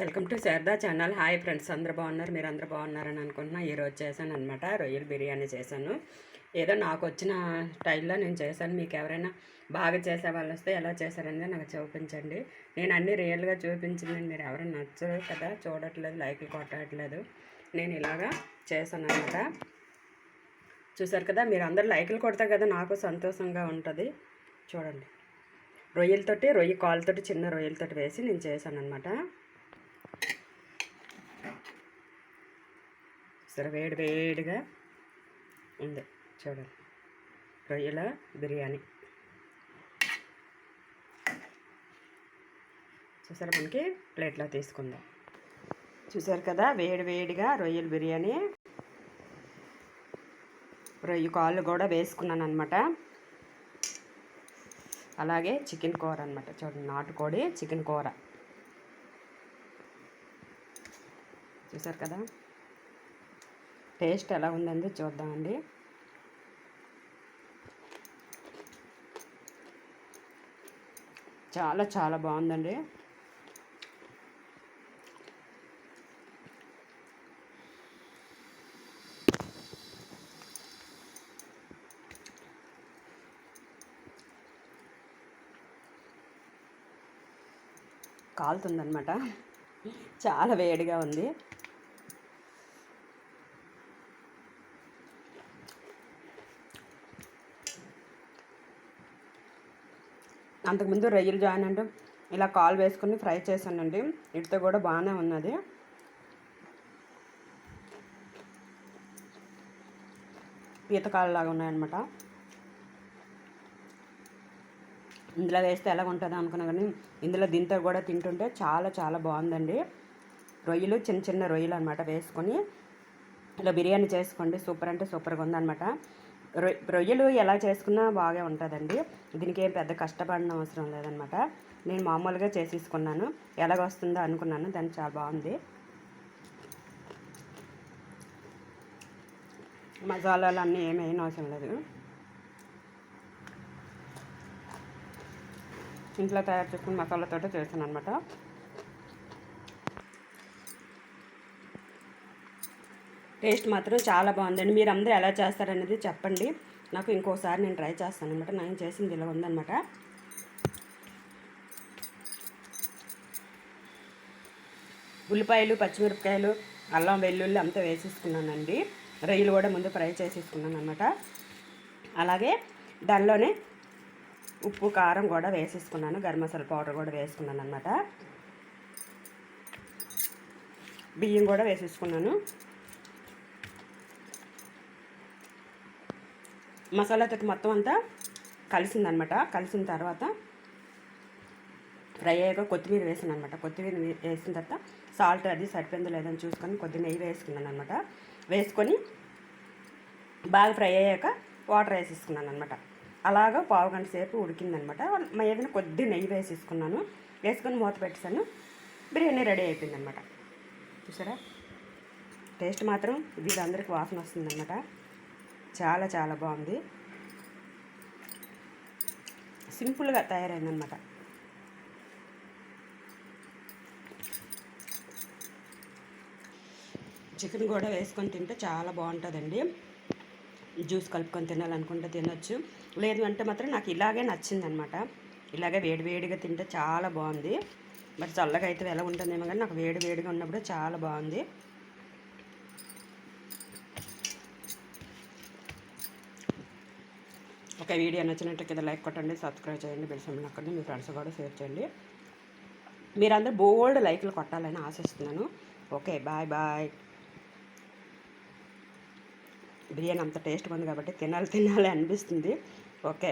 Welcome to Sharada channel. Hi friends అందరు బాగున్నారు? మీరు అందరు బాగున్నారని అనుకుంటున్నా. ఈరోజు చేశాను అనమాట రొయ్యల బిర్యానీ చేశాను. ఏదో నాకు వచ్చిన స్టైల్లో నేను చేశాను. మీకు ఎవరైనా బాగా చేసే వాళ్ళు వస్తే ఎలా చేశారనేది నాకు చూపించండి. నేను అన్ని రియల్గా చూపించింది మీరు ఎవరైనా నచ్చరు కదా చూడట్లేదు లైక్లు కొట్టట్లేదు. నేను ఇలాగా చేశాను అనమాట చూసారు కదా మీరు అందరు లైక్లు కొడతారు కదా నాకు సంతోషంగా ఉంటుంది. చూడండి. రొయ్యలతోటి రొయ్య కాలుతోటి చిన్న రొయ్యలతోటి వేసి నేను చేశాను అనమాట అసలు వేడి వేడిగా ఉంది చూడండి. రొయ్యల బిర్యానీ. చూసారు మనకి? ప్లేట్లో తీసుకుందాం. చూసారు కదా? వేడి వేడిగా రొయ్యల బిర్యానీ. రొయ్య కాళ్ళు కూడా వేసుకున్నాను అనమాట అలాగే చికెన్ కూర అనమాట చూడండి నాటుకోడి చికెన్ కూర. చూసారు కదా? టేస్ట్ ఎలా ఉందండి చూద్దామండి. చాలా చాలా బాగుందండి. కాలుతుందనమాట చాలా వేడిగా ఉంది. అంతకుముందు రొయ్యలు జాయిన్ అంటే ఇలా కాల్ వేసుకుని ఫ్రై చేశానండి. వీటితో కూడా బాగానే ఉన్నది. పీతకాయలాగా ఉన్నాయన్నమాట. ఇందులో వేస్తే ఎలా ఉంటుందో అనుకున్నా కానీ ఇందులో దీంతో కూడా తింటుంటే చాలా చాలా బాగుందండి. రొయ్యలు చిన్న చిన్న రొయ్యలు అనమాట వేసుకొని ఇలా బిర్యానీ చేసుకోండి. సూపర్ అంటే సూపర్గా ఉందన్నమాట. రొయ్యలు ఎలా చేసుకున్నా బాగా ఉంటుందండి. దీనికి ఏం పెద్ద కష్టపడిన అవసరం లేదనమాట. నేను మామూలుగా చేసేసుకున్నాను. ఎలాగ వస్తుందో అనుకున్నాను. దాన్ని చాలా బాగుంది. మసాలాలు అన్నీ ఏమీ అవసరం లేదు. ఇంట్లో తయారు చేసుకున్న మసాలాతో చేస్తాను అనమాట టేస్ట్ మాత్రం చాలా బాగుందండి మీరు అందరూ ఎలా చేస్తారనేది చెప్పండి. నాకు ఇంకోసారి నేను ట్రై చేస్తాను అనమాట నేను చేసింది ఇలా ఉందనమాట ఉల్లిపాయలు పచ్చిమిరపకాయలు అల్లం వెల్లుల్లి అంతా వేసేసుకున్నానండి. రొయ్యలు కూడా ముందు ఫ్రై చేసేసుకున్నాను అనమాట అలాగే దానిలోనే ఉప్పు కారం కూడా వేసేసుకున్నాను. గరం మసాలా పౌడర్ కూడా వేసుకున్నాను అనమాట బియ్యం కూడా వేసేసుకున్నాను. మసాలాతో మొత్తం అంతా కలిసిందనమాట. కలిసిన తర్వాత ఫ్రై అయ్యాక కొత్తిమీర వేసాను అనమాట కొత్తిమీర వేసిన తర్వాత సాల్ట్ అది సరిపోయిందో లేదని చూసుకొని కొద్ది నెయ్యి వేసుకున్నాను అనమాట వేసుకొని బాగా ఫ్రై అయ్యాక వాటర్ వేసేసుకున్నాను అనమాట అలాగా పావు గంట సేపు ఉడికిందనమాట. మా ఏదైనా కొద్ది నెయ్యి వేసేసుకున్నాను. వేసుకొని మూత పెట్టేసాను బిర్యానీ రెడీ అయిపోయిందనమాట. చూసారా? టేస్ట్ మాత్రం వీళ్ళందరికీ వాసన వస్తుందన్నమాట చాలా చాలా బాగుంది. సింపుల్గా తయారైందనమాట చికెన్ కూడా వేసుకొని తింటే చాలా బాగుంటుందండి. జ్యూస్ కలుపుకొని తినాలనుకుంటే తినొచ్చు. లేదు అంటే మాత్రం నాకు ఇలాగే నచ్చిందనమాట ఇలాగే వేడివేడిగా తింటే చాలా బాగుంది. మరి చల్లగా అయితే ఎలా ఉంటుందేమో కానీ నాకు వేడివేడిగా ఉన్నప్పుడు చాలా బాగుంది. ఒక వీడియో నచ్చినట్టు కింద లైక్ కొట్టండి సబ్స్క్రైబ్ చేయండి బెల్ సింబల్ నొక్కండి మీ ఫ్రెండ్స్ కూడా షేర్ చేయండి. మీరందరూ బోల్డ్ లైక్లు కొట్టాలని ఆశిస్తున్నాను. ఓకే బాయ్ బాయ్ బిర్యానీ అంత టేస్ట్గా ఉంది కాబట్టి తినాలి తినాలి అనిపిస్తుంది. ఓకే.